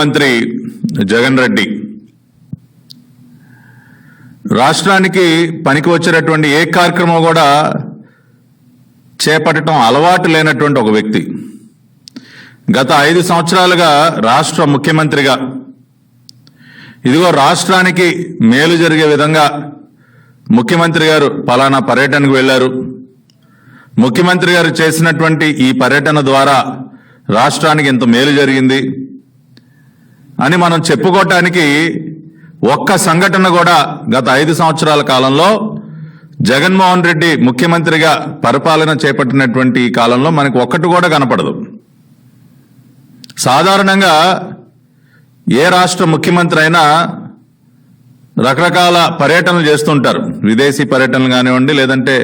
మంత్రి జగన్ రెడ్డి. రాష్ట్రానికి పనికి వచ్చేటటువంటి ఏ కార్యక్రమం కూడా చేపట్టడం అలవాటు లేనటువంటి ఒక వ్యక్తి. గత ఐదు సంవత్సరాలుగా రాష్ట్ర ముఖ్యమంత్రిగా ఇదిగో రాష్ట్రానికి మేలు జరిగే విధంగా ముఖ్యమంత్రి గారు పలానా పర్యటనకు వెళ్ళారు ముఖ్యమంత్రి గారు చేసినటువంటి ఈ పర్యటన ద్వారా రాష్ట్రానికి ఇంత మేలు జరిగింది. అని మనం చెప్పుకోవటానికి ఒక్క సంఘటన కూడా గత ఐదు సంవత్సరాల కాలంలో జగన్మోహన్ రెడ్డి ముఖ్యమంత్రిగా పరిపాలన చేపట్టినటువంటి ఈ కాలంలో మనకు ఒక్కటి కూడా కనపడదు. సాధారణంగా ఏ రాష్ట్ర ముఖ్యమంత్రి అయినా రకరకాల పర్యటనలు చేస్తుంటారు. విదేశీ పర్యటనలు కానివ్వండి లేదంటే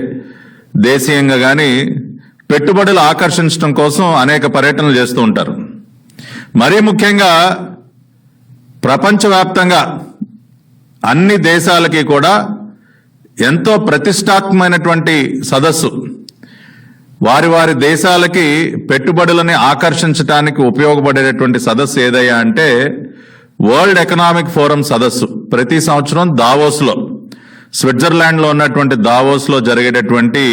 దేశీయంగా కానీ పెట్టుబడులు ఆకర్షించడం కోసం అనేక పర్యటనలు చేస్తూ ఉంటారు. మరీ ముఖ్యంగా ప్రపంచవ్యాప్తంగా అన్ని దేశాలకి కూడా ఎంతో ప్రతిష్టాత్మకమైనటువంటి సదస్సు. వారి వారి దేశాలకి పెట్టుబడులని ఆకర్షించడానికి ఉపయోగపడేటటువంటి సదస్సు ఏదయ్యా అంటే వరల్డ్ ఎకనామిక్ ఫోరం సదస్సు. ప్రతి సంవత్సరం దావోస్లో స్విట్జర్లాండ్లో ఉన్నటువంటి దావోస్లో జరిగేటటువంటి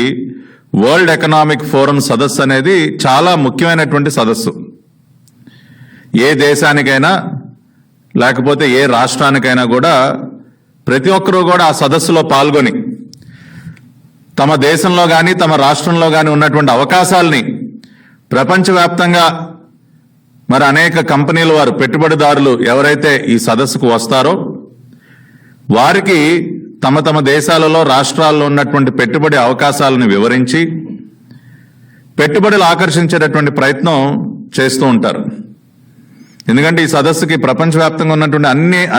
వరల్డ్ ఎకనామిక్ ఫోరం సదస్సు అనేది చాలా ముఖ్యమైనటువంటి సదస్సు. ఏ దేశానికైనా లేకపోతే ఏ రాష్ట్రానికైనా కూడా ప్రతి ఒక్కరూ కూడా ఆ సదస్సులో పాల్గొని తమ దేశంలో కానీ తమ రాష్ట్రంలో కానీ ఉన్నటువంటి అవకాశాలని ప్రపంచవ్యాప్తంగా మరి అనేక కంపెనీల వారు పెట్టుబడిదారులు ఎవరైతే ఈ సదస్సుకు వస్తారో వారికి తమ తమ దేశాలలో రాష్ట్రాల్లో ఉన్నటువంటి పెట్టుబడి అవకాశాలను వివరించి పెట్టుబడులు ఆకర్షించేటటువంటి ప్రయత్నం చేస్తూ ఉంటారు. ఎందుకంటే ఈ సదస్సుకి ప్రపంచవ్యాప్తంగా ఉన్నటువంటి అన్ని